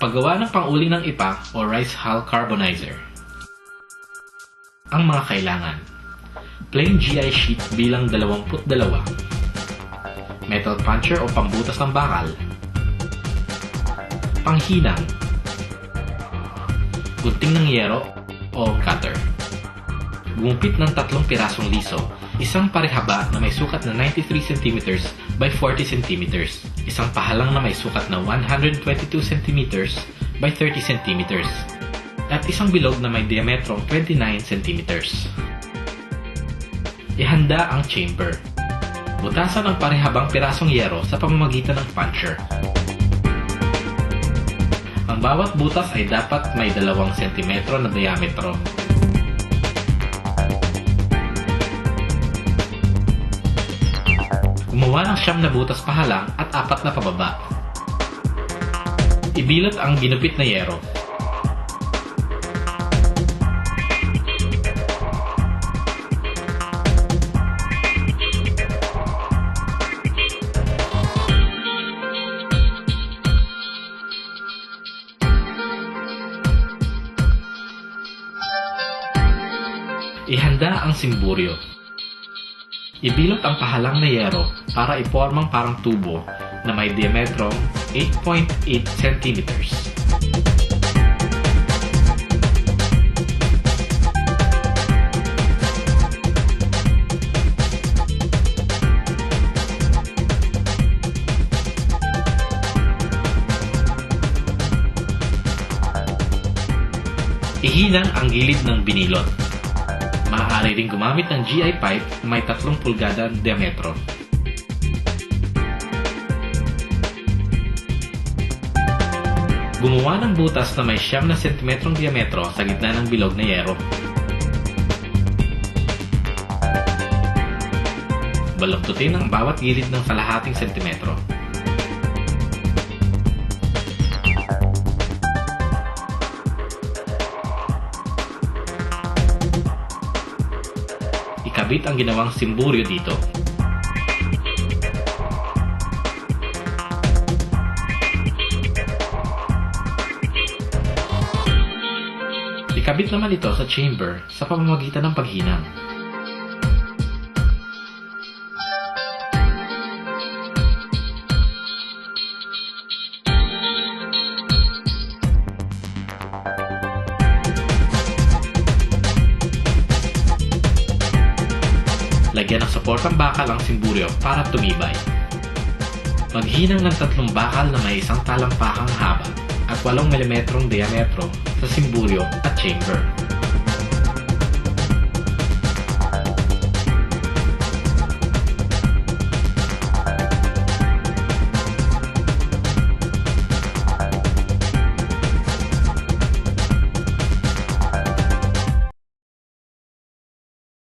Paggawa ng panguling ng ipa o rice hull carbonizer. Ang mga kailangan. Plain GI sheet bilang 22. Metal puncher o pambutas ng bakal. Panghinang. Gunting ng yero o cutter. Gumumpit ng tatlong pirasong liso, isang parehaba na may sukat na 93 cm by 40 cm, isang pahalang na may sukat na 122 cm by 30 cm, at isang bilog na may diametrong 29 cm. Ihanda ang chamber. Butasan ang parehabang pirasong yero sa pamamagitan ng puncher. Ang bawat butas ay dapat may 2 cm na diametro. Gumawa ng siyam na butas pahalang at apat na pababa. Ibilot ang ginupit na yero. Ihanda ang simburyo. Ibilot ang pahalang na yero para ipormang parang tubo na may diametrong 8.8 cm. Ihinang ang gilid ng binilot. Maaari rin gumamit ng GI pipe na may 3 pulgada diametro. Gumawa ng butas na may siyam na sentimetrong diametro sa gitna ng bilog na yero. Balagtutin ang bawat gilid ng kalahating sentimetro. Ikabit ang ginawang simburyo dito. Ikabit naman ito sa chamber sa pamamagitan ng paghinang. Lagyan ng suportang bakal ang simburyo para tumibay. Maghinang ng tatlong bakal na may isang talampakang haba at 8 mm diametro sa simburyo at chamber.